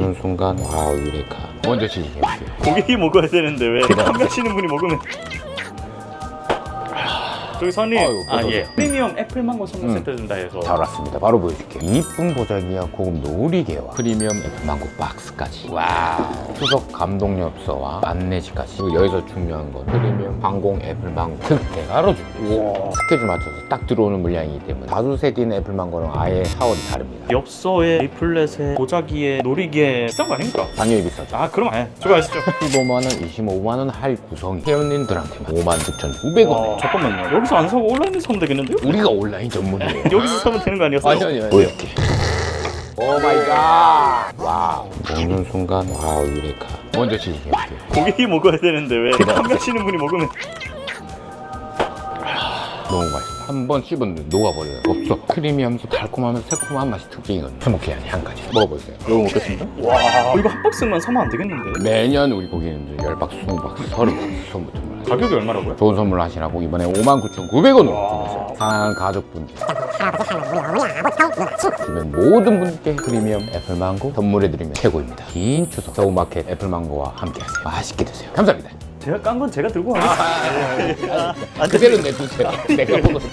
먹는 순간 와우 유레카 먼저 시식해볼게요 고객이 먹어야 되는데 왜 판매하시는 분이 먹으면 저기 선님 아유, 아 어서 예. 프리미엄 애플 망고 선물 음. 세트 준다 해서. 잘 왔습니다. 바로 보여줄게요. 이쁜 보자기와 고급 노리개와. 프리미엄 애플 망고 박스까지. 와우. 수석 감독엽서와 안내지까지. 그리고 여기서 중요한 건 프리미엄 항공 애플 망고 특대가로 준비했어요 스케줄 맞춰서 딱 들어오는 물량이기 때문에 다수세딘 애플 망고는 아예 사월이 다릅니다. 엽서에 리플렛에 보자기에 놀이기에 비싼 거 아닙니까? 당연히 비싸죠. 아 그럼 예. 수고하시죠. 15만 원, 25만 원 할 구성이. 회원님들한테만 56,900원 와, 잠깐만요. 여기 서 안 사고 온라인에서 사면 되겠는데요? 우리가 온라인 전문이에요. 여기서 사면 되는 거 아니었어요? 아니 아니 아니. 보여줄게. 오 마이 갓. 와우. 먹는 순간 와우 유레카 먼저 시식해볼게요 고객이 먹어야 되는데 왜 판매하시는 분이 먹으면 너무 맛있다. 한번 씹었는데 녹아버려요. 없어. 크리미하면서 달콤하면서 새콤한 맛이 특징이거든요. 스모키한 향까지. 먹어보세요. 이거 먹겠습니다. 와 이거 한 박스만 사면 안 되겠는데? 매년 우리 고객님들 10박스, 20박스, 30박스 선물 선물 가격이 얼마라고요? 좋은 선물 하시라고 이번에 59,900원으로 준비했어요. 사랑하는 가족분들. 주변 모든 분께 프리미엄 애플망고 선물해드리면 최고입니다. 긴 추석 서우마켓 애플망고와 함께하세요. 맛있게 드세요. 감사합니다. 제가 깐 건 제가 들고 가겠습니다. 그대로 내두세요. 내가 먹었어